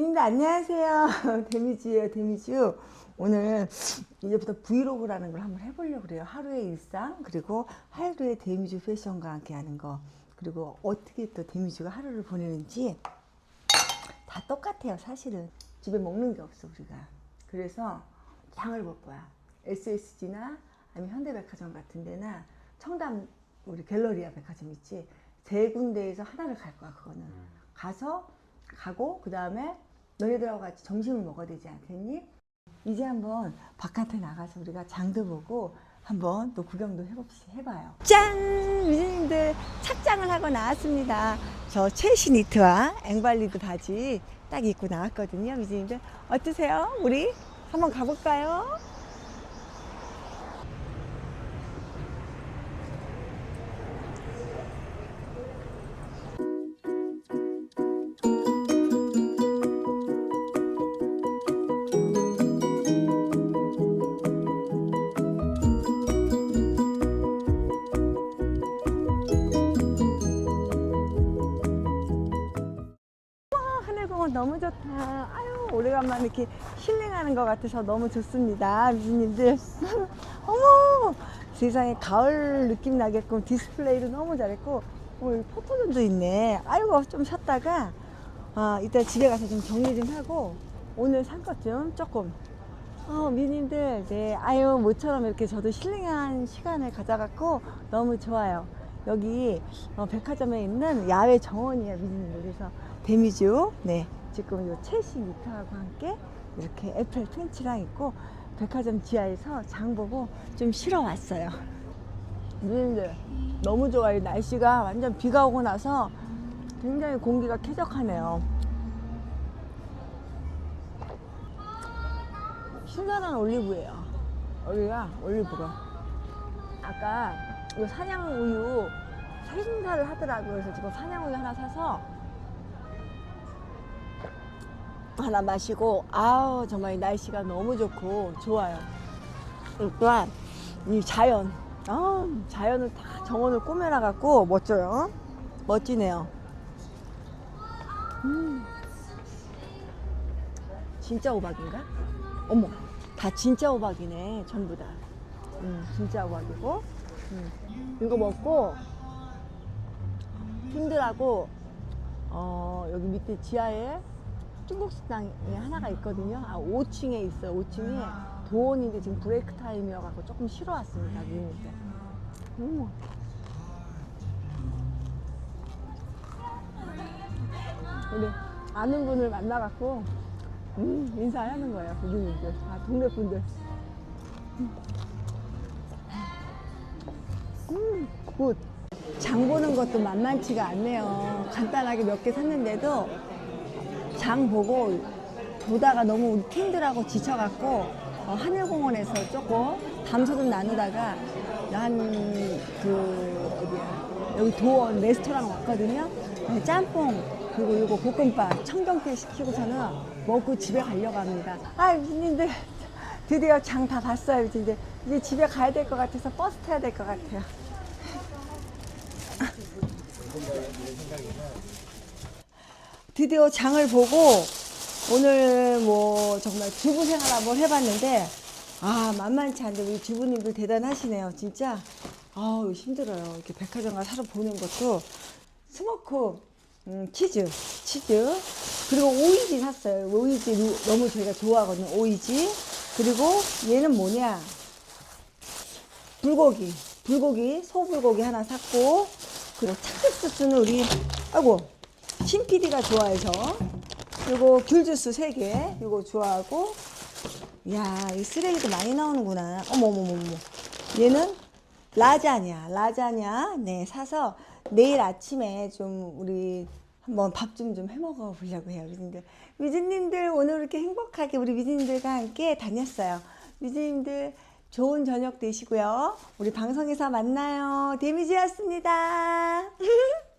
유진님 안녕하세요. 데미지예요, 데미지. 오늘 이제부터 브이로그라는 걸 한번 해보려고 그래요. 하루의 일상 그리고 하루의 데미지 패션과 함께 하는 거 그리고 어떻게 또 데미지가 하루를 보내는지 다 똑같아요, 사실은. 집에 먹는 게 없어, 우리가. 그래서 장을 볼 거야. SSG나 아니면 현대백화점 같은 데나 청담 우리 갤러리아 백화점 있지. 세 군데에서 하나를 갈 거야, 그거는. 가서 가고 그 다음에 너희들하고 같이 점심을 먹어야 되지 않겠니? 이제 한번 바깥에 나가서 우리가 장도 보고 한번 또 구경도 해봅시 해봐요. 짠! 유진님들 착장을 하고 나왔습니다. 저 최신 니트와 앵발리드 바지 딱 입고 나왔거든요. 유진님들 어떠세요? 우리 한번 가볼까요? 너무 좋다. 아유, 오래간만에 이렇게 힐링하는 것 같아서 너무 좋습니다. 미주님들. 어머! 세상에 가을 느낌 나게끔 디스플레이도 너무 잘했고, 어, 포토존도 있네. 아이고, 좀 쉬었다가, 아, 이따 집에 가서 좀 정리 좀 하고, 오늘 산 것 좀 조금. 어, 미님들, 네, 아유, 모처럼 이렇게 저도 힐링한 시간을 가져갖고 너무 좋아요. 여기 어, 백화점에 있는 야외 정원이에요, 미님들. 그래서 데미주, 네, 지금 요 최신 니트하고 함께 이렇게 애플 팬츠랑 있고 백화점 지하에서 장 보고 좀 쉬러 왔어요. 미님들, 너무 좋아요. 날씨가 완전 비가 오고 나서 굉장히 공기가 쾌적하네요. 신선한 올리브예요. 여기가 올리브로. 아까 이 사냥 우유 생사를 하더라고요. 그래서 지금 사냥 우유 하나 사서 하나 마시고 아우 정말 이 날씨가 너무 좋고 좋아요. 일단 이 자연, 아 자연을 다 정원을 꾸며놔 갖고 멋져요. 멋지네요. 음. 진짜 호박인가? 어머, 다 진짜 호박이네, 전부 다. 음, 진짜 호박이고. 음. 이거 먹고 팀들하고 어, 여기 밑에 지하에 중국 식당이 하나가 있거든요. 아, 5층에 있어요. 5층에 도원인데 지금 브레이크 타임이어갖고 조금 쉬러 왔습니다. 미니때. 음. 우리 아는 분을 만나갖고 음, 인사하는 거예요. 고객님들. 아, 동네 분들. 음, 굿. 장 보는 것도 만만치가 않네요. 간단하게 몇 개 샀는데도 장 보고 보다가 너무 우리 팀들하고 지쳐갖고 어, 하늘공원에서 조금 담소 좀 나누다가 한그 어디야 여기 도원 레스토랑 왔거든요. 네, 짬뽕 그리고 이거 볶음밥 청경채 시키고서는 먹고 집에 가려고 합니다. 아 유진님들 드디어 장 다 봤어요. 이제 이제 집에 가야 될 것 같아서 버스 타야 될 것 같아요. 드디어 장을 보고 오늘 뭐 정말 주부 생활 한번 해봤는데 아 만만치 않은데 우리 주부님들 대단하시네요 진짜. 아우 힘들어요. 이렇게 백화점 가서 사러 보는 것도. 스모크 음, 치즈 치즈. 그리고 오이지 샀어요. 오이지 루- 너무 저희가 좋아하거든요 오이지. 그리고 얘는 뭐냐? 불고기. 불고기 소불고기 하나 샀고 그리고 착색소스는 우리 아이고 신 PD가 좋아해서. 그리고 귤주스 3개 이거 좋아하고. 이야 이 쓰레기도 많이 나오는구나. 어머머머머. 얘는 라자냐 라자냐? 네 사서 내일 아침에 좀 우리 한번 밥 좀 좀 해먹어 보려고 해요 위진들. 위진님들 오늘 이렇게 행복하게 우리 위진님들과 함께 다녔어요. 위진님들 좋은 저녁 되시고요. 우리 방송에서 만나요. 데미지였습니다